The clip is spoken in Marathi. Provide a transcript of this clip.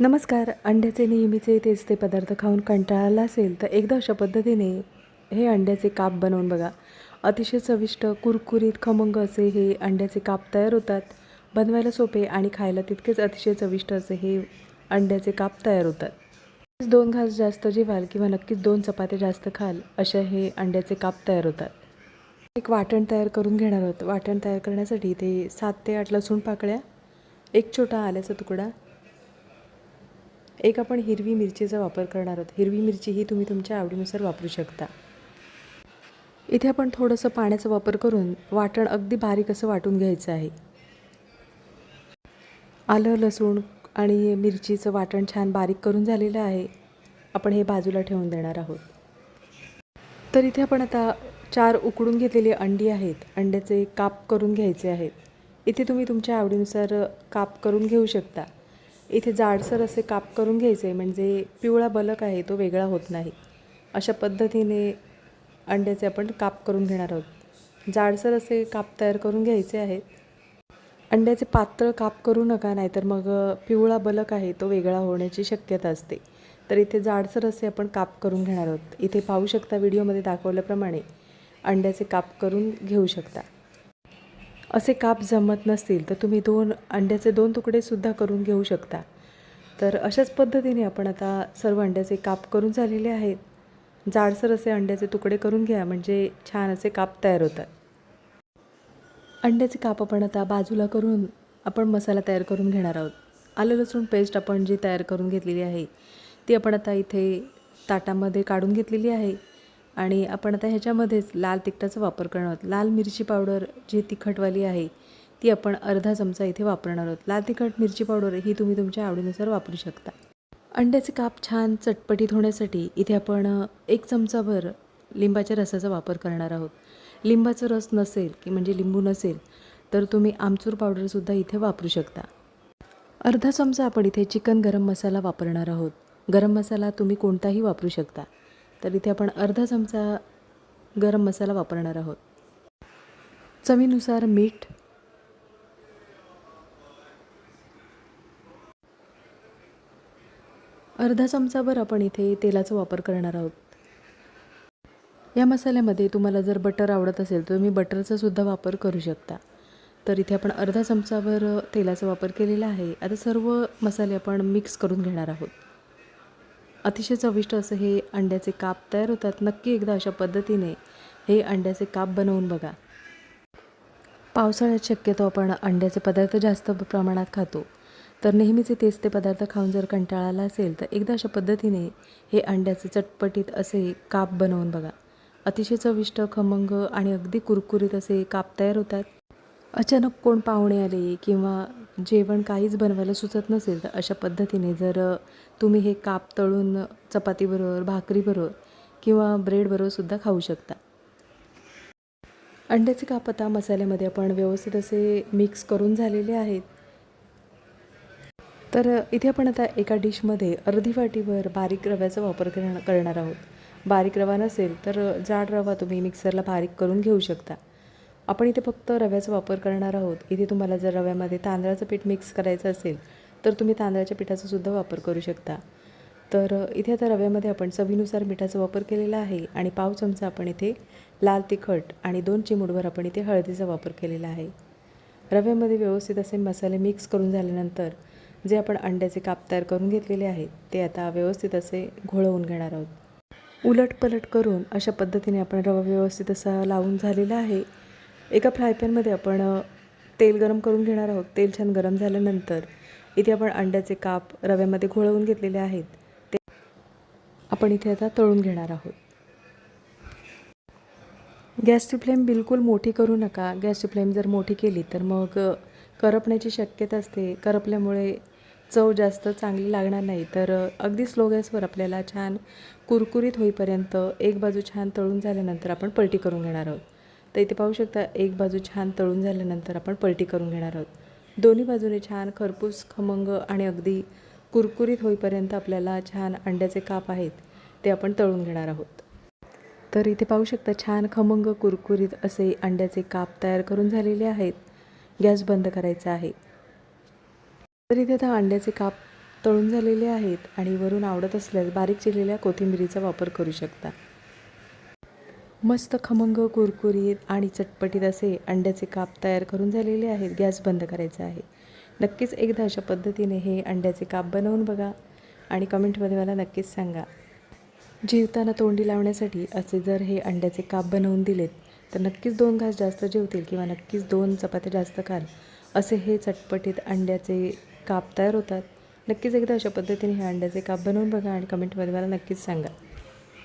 नमस्कार अंड्याचे नेहमीचे तेच ते पदार्थ खाऊन कंटाळाला असेल तर एकदा अशा पद्धतीने हे अंड्याचे काप बनवून बघा. अतिशय चविष्ट कुरकुरीत खमंग असे हे अंड्याचे काप तयार होतात. बनवायला सोपे आणि खायला तितकेच अतिशय चविष्ट असे हे अंड्याचे काप तयार होतात. दोन घास जास्त जेवाल किंवा नक्कीच दोन चपात्या जास्त खाल अशा हे अंड्याचे काप तयार होतात. एक वाटण तयार करून घेणार आहोत. वाटण तयार करण्यासाठी ते सात ते आठ लसूण पाकळ्या एक छोटा आल्याचा तुकडा एक आपण हिरवी मिरचीचा वापर करणार आहोत. हिरवी मिरची ही तुम्ही तुमच्या आवडीनुसार वापरू शकता. इथे आपण थोडंसं पाण्याचा वापर करून वाटण अगदी बारीक असं वाटून घ्यायचं आहे. आलं लसूण आणि मिरचीचं वाटण छान बारीक करून झालेलं आहे. आपण हे बाजूला ठेवून देणार आहोत. तर इथे आपण आता चार उकडून घेतलेली अंडी आहेत. अंड्याचे काप करून घ्यायचे आहेत. इथे तुम्ही तुमच्या आवडीनुसार काप करून घेऊ शकता. इथे जाडसर असे काप करून घ्यायचे म्हणजे पिवळा बलक आहे तो वेगळा होत नाही. अशा पद्धतीने अंड्याचे आपण काप करून घेणार आहोत. जाडसर असे काप तयार करून घ्यायचे आहेत. अंड्याचे पातळ काप करू नका नाहीतर मग पिवळा बलक आहे तो वेगळा होण्याची शक्यता असते. तर इथे जाडसर असे आपण काप करून घेणार आहोत. इथे पाहू शकता व्हिडिओमध्ये दाखवल्याप्रमाणे अंड्याचे काप करून घेऊ शकता. असे काप जमत नसतील तर तुम्ही दोन अंड्याचे दोन तुकडेसुद्धा करून घेऊ शकता. तर अशाच पद्धतीने आपण आता सर्व अंड्याचे काप करून झालेले आहेत. जाडसर असे अंड्याचे तुकडे करून घ्या म्हणजे छान असे काप तयार होतात. अंड्याचे काप आपण आता बाजूला करून आपण मसाला तयार करून घेणार आहोत. आलं लसूण पेस्ट आपण जी तयार करून घेतलेली आहे ती आपण आता इथे ताटामध्ये काढून घेतलेली आहे. आणि आपण आता ह्याच्यामध्येच लाल तिखटाचा वापर करणार आहोत. लाल मिरची पावडर जी तिखटवाली आहे ती आपण अर्धा चमचा इथे वापरणार आहोत. लाल तिखट मिरची पावडर ही तुम्ही तुमच्या आवडीनुसार वापरू शकता. अंड्याचे काप छान चटपटीत होण्यासाठी इथे आपण एक चमचाभर लिंबाच्या रसाचा वापर करणार आहोत. लिंबाचा रस नसेल की म्हणजे लिंबू नसेल तर तुम्ही आमचूर पावडरसुद्धा इथे वापरू शकता. अर्धा चमचा आपण इथे चिकन गरम मसाला वापरणार आहोत. गरम मसाला तुम्ही कोणताही वापरू शकता. तर इथे आपण अर्धा चमचा गरम मसाला वापरणार आहोत. चवीनुसार मीठ. अर्धा चमचाभर आपण इथे तेलाचा वापर करणार आहोत. या मसाल्यामध्ये तुम्हाला जर बटर आवडत असेल तर तुम्ही बटरचा सुद्धा वापर करू शकता. तर इथे आपण अर्धा चमचाभर तेलाचा वापर केलेला आहे. आता सर्व मसाले आपण मिक्स करून घेणार आहोत. अतिशय चविष्ट असं हे अंड्याचे काप तयार होतात. नक्की एकदा अशा पद्धतीने हे अंड्याचे काप बनवून बघा. पावसाळ्यात शक्यतो आपण अंड्याचे पदार्थ जास्त प्रमाणात खातो. तर नेहमीचे तेच ते पदार्थ खाऊन जर कंटाळा आला असेल तर एकदा अशा पद्धतीने हे अंड्याचे चटपटीत असे काप बनवून बघा. अतिशय चविष्ट खमंग आणि अगदी कुरकुरीत असे काप तयार होतात. अचानक कोण पाहुणे आले किंवा जेवण काहीच बनवायला सुचत नसेल तर अशा पद्धतीने जर तुम्ही हे काप तळून चपातीबरोबर भाकरीबरोबर किंवा ब्रेडबरोबरसुद्धा खाऊ शकता. अंड्याचे काप आता मसाल्यामध्ये आपण व्यवस्थित असे मिक्स करून झालेले आहेत. तर इथे आपण आता एका डिशमध्ये अर्धी वाटीवर बारीक रव्याचा वापर करणार आहोत. बारीक रवा नसेल तर जाड रवा तुम्ही मिक्सरला बारीक करून घेऊ शकता. आपण इथे फक्त रव्याचा वापर करणार आहोत. इथे तुम्हाला जर रव्यामध्ये तांदळाचं पीठ मिक्स करायचं असेल तर तुम्ही तांदळाच्या पिठाचा सुद्धा वापर करू शकता. तर इथे आता रव्यामध्ये आपण चवीनुसार मिठाचा वापर केलेला आहे आणि पाव चमचा आपण इथे लाल तिखट आणि दोन चिमूडभर आपण इथे हळदीचा वापर केलेला आहे. रव्यामध्ये व्यवस्थित असे मसाले मिक्स करून झाल्यानंतर जे आपण अंड्याचे काप तयार करून घेतलेले आहेत ते आता व्यवस्थित असे घोळवून घेणार आहोत. उलट पलट करून अशा पद्धतीने आपण रवा व्यवस्थित असा लावून झालेला आहे. एका फ्रायपॅनमध्ये आपण तेल गरम करून घेणार आहोत. तेल छान गरम झाल्यानंतर इथे आपण अंड्याचे काप रव्यामध्ये घोळवून घेतलेले आहेत. ते आपण इथे आता तळून घेणार आहोत. गॅसची फ्लेम बिलकुल मोठी करू नका. गॅसची फ्लेम जर मोठी केली तर मग करपण्याची शक्यता असते. करपल्यामुळे चव जास्त चांगली लागणार नाही. तर अगदी स्लो गॅसवर आपल्याला छान कुरकुरीत होईपर्यंत एक बाजू छान तळून झाल्यानंतर आपण पलटी करून घेणार आहोत. तर इथे पाहू शकता एक बाजू छान तळून झाल्यानंतर आपण पलटी करून घेणार आहोत. दोन्ही बाजूने छान खरपूस खमंग आणि अगदी कुरकुरीत होईपर्यंत आपल्याला छान अंड्याचे काप आहेत ते आपण तळून घेणार आहोत. तर इथे पाहू शकता छान खमंग कुरकुरीत असे अंड्याचे काप तयार करून झालेले आहेत. गॅस बंद करायचा आहे. तर इथे आता अंड्याचे काप तळून झालेले आहेत आणि वरून आवडत असल्यास बारीक चिरलेल्या कोथिंबिरीचा वापर करू शकता. मस्त खमंग कुरकुरीत आणि चटपटीत असे अंड्याचे काप तयार करून झालेले आहेत. गॅस बंद करायचा आहे. नक्कीच एकदा अशा पद्धतीने हे अंड्याचे काप बनवून बघा आणि कमेंटमध्ये मला नक्कीच सांगा. जेवताना तोंडी लावण्यासाठी असे जर हे अंड्याचे काप बनवून दिलेत तर नक्कीच दोन घास जास्त जेवतील किंवा नक्कीच दोन चपात्या जास्त खाल. असे हे चटपटीत अंड्याचे काप तयार होतात. नक्कीच एकदा अशा पद्धतीने हे अंड्याचे काप बनवून बघा आणि कमेंटमध्ये मला नक्कीच सांगा.